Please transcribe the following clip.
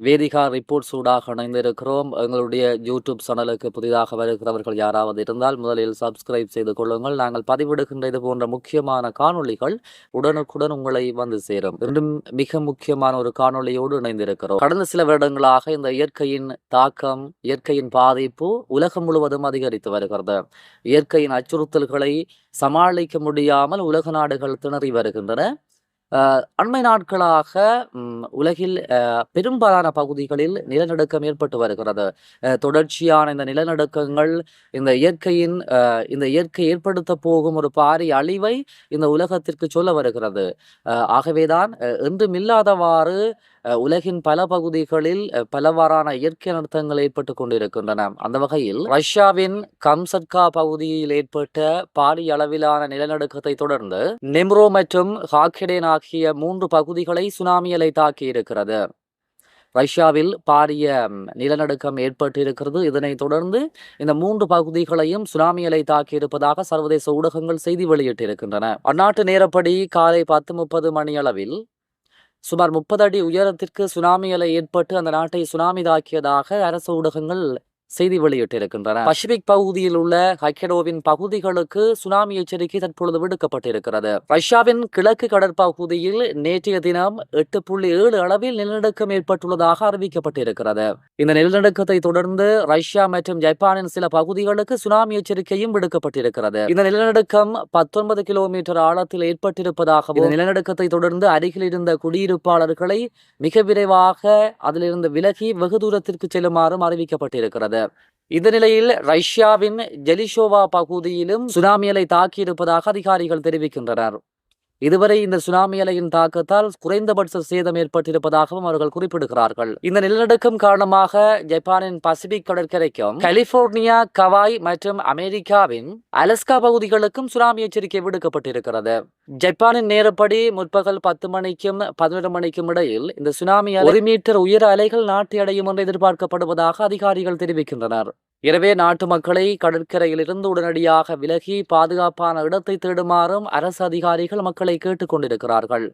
Vedika report சூடாக இணைந்திருக்கிறோம் எங்களுடைய யூடியூப் சேனலுக்கு புதிதாக வருகிறவர்கள் யாராவது இருந்தால் முதலில் சப்ஸ்கிரைப் செய்து கொள்ளுங்கள். நாங்கள் பதிவிடுகின்ற இது போன்ற முக்கியமான காணொளிகள் உடனுக்குடன் உங்களை வந்து சேரும். இன்றும் மிக முக்கியமான ஒரு காணொளியோடு இணைந்திருக்கிறோம். கடந்த சில வருடங்களாக இந்த இயற்கையின் தாக்கம் இயற்கையின் பாதிப்பு உலகம் முழுவதும் அதிகரித்து வருகிறது. இயற்கையின் அச்சுறுத்தல்களை சமாளிக்க முடியாமல் உலக நாடுகள் திணறி வருகின்றன. அண்மை நாட்களாக உலகில் பெரும்பாலான பகுதிகளில் நிலநடுக்கம் ஏற்பட்டு வருகிறது. தொடர்ச்சியான இந்த நிலநடுக்கங்கள் இந்த இயற்கையின் இந்த இயற்கை ஏற்படுத்த போகும் ஒரு பாரிய அழிவை இந்த உலகத்திற்கு சொல்ல வருகிறது. ஆகவேதான் என்றும் இல்லாதவாறு உலகின் பல பகுதிகளில் அஹ், பலவாறான இயற்கை அனர்த்தங்கள் ஏற்பட்டு கொண்டிருக்கின்றன. அந்த வகையில் ரஷ்யாவின் கம்சட்கா பகுதியில் ஏற்பட்ட பாரிய அளவிலான நிலநடுக்கத்தை தொடர்ந்து நெம்ரோ மற்றும் ஹாக்கிடே ஆகிய மூன்று பகுதிகளை சுனாமி அலை தாக்கியிருக்கிறது. ரஷ்யாவில் பாரிய நிலநடுக்கம் ஏற்பட்டிருக்கிறது. இதனைத் தொடர்ந்து இந்த மூன்று பகுதிகளையும் சுனாமி அலை தாக்கியிருப்பதாக சர்வதேச ஊடகங்கள் செய்தி வெளியிட்டிருக்கின்றன. அந்நாட்டு நேரப்படி காலை பத்து முப்பது மணியளவில் சுமார் முப்பது அடி உயரத்திற்கு சுனாமி அலை ஏற்பட்டு அந்த நாட்டை சுனாமி தாக்கியதாக அரசு ஊடகங்கள் செய்தி வெளியிட்டிருக்கின்றன. பசிபிக் பகுதியில் உள்ள ஹக்கெடோவின் பகுதிகளுக்கு சுனாமி எச்சரிக்கை தற்பொழுது விடுக்கப்பட்டிருக்கிறது. ரஷ்யாவின் கிழக்கு கடற்பகுதியில் நேற்றைய தினம் எட்டு புள்ளி ஏழு அளவில் நிலநடுக்கம் ஏற்பட்டுள்ளதாக அறிவிக்கப்பட்டிருக்கிறது. இந்த நிலநடுக்கத்தை தொடர்ந்து ரஷ்யா மற்றும் ஜப்பானின் சில பகுதிகளுக்கு சுனாமி எச்சரிக்கையும் விடுக்கப்பட்டிருக்கிறது. இந்த நிலநடுக்கம் பத்தொன்பது கிலோமீட்டர் ஆழத்தில் ஏற்பட்டிருப்பதாகவும் இந்த நிலநடுக்கத்தை தொடர்ந்து அருகில் இருந்த குடியிருப்பாளர்களை மிக விரைவாக அதிலிருந்து விலகி வெகு தூரத்திற்கு செல்லுமாறும் அறிவிக்கப்பட்டிருக்கிறது. இந்த நிலையில் ரஷ்யாவின் ஜெலிஷோவா பகுதியிலும் சுனாமி அலை தாக்கியிருப்பதாக அதிகாரிகள் தெரிவிக்கின்றனர். இதுவரை இந்த சுனாமி அலையின் தாக்கத்தால் குறைந்தபட்ச சேதம் ஏற்பட்டிருப்பதாகவும் அவர்கள் குறிப்பிடுகிறார்கள். இந்த நிலநடுக்கம் காரணமாக ஜப்பானின் பசிபிக் கடற்கரைக்கும் கலிபோர்னியா கவாய் மற்றும் அமெரிக்காவின் அலஸ்கா பகுதிகளுக்கும் சுனாமி எச்சரிக்கை விடுக்கப்பட்டிருக்கிறது. ஜப்பானின் நேரப்படி முற்பகல் பத்து மணிக்கும் பதினொரு மணிக்கும் இடையில் இந்த சுனாமி ஒரு மீட்டர் உயர அலைகள் நாட்டை அடையும் என்று எதிர்பார்க்கப்படுவதாக அதிகாரிகள் தெரிவிக்கின்றனர். எனவே நாட்டு மக்களை கடற்கரையிலிருந்து உடனடியாக விலகி பாதுகாப்பான இடத்தை தேடுமாறும் அரசு அதிகாரிகள் மக்களை கேட்டுக்கொண்டிருக்கிறார்கள்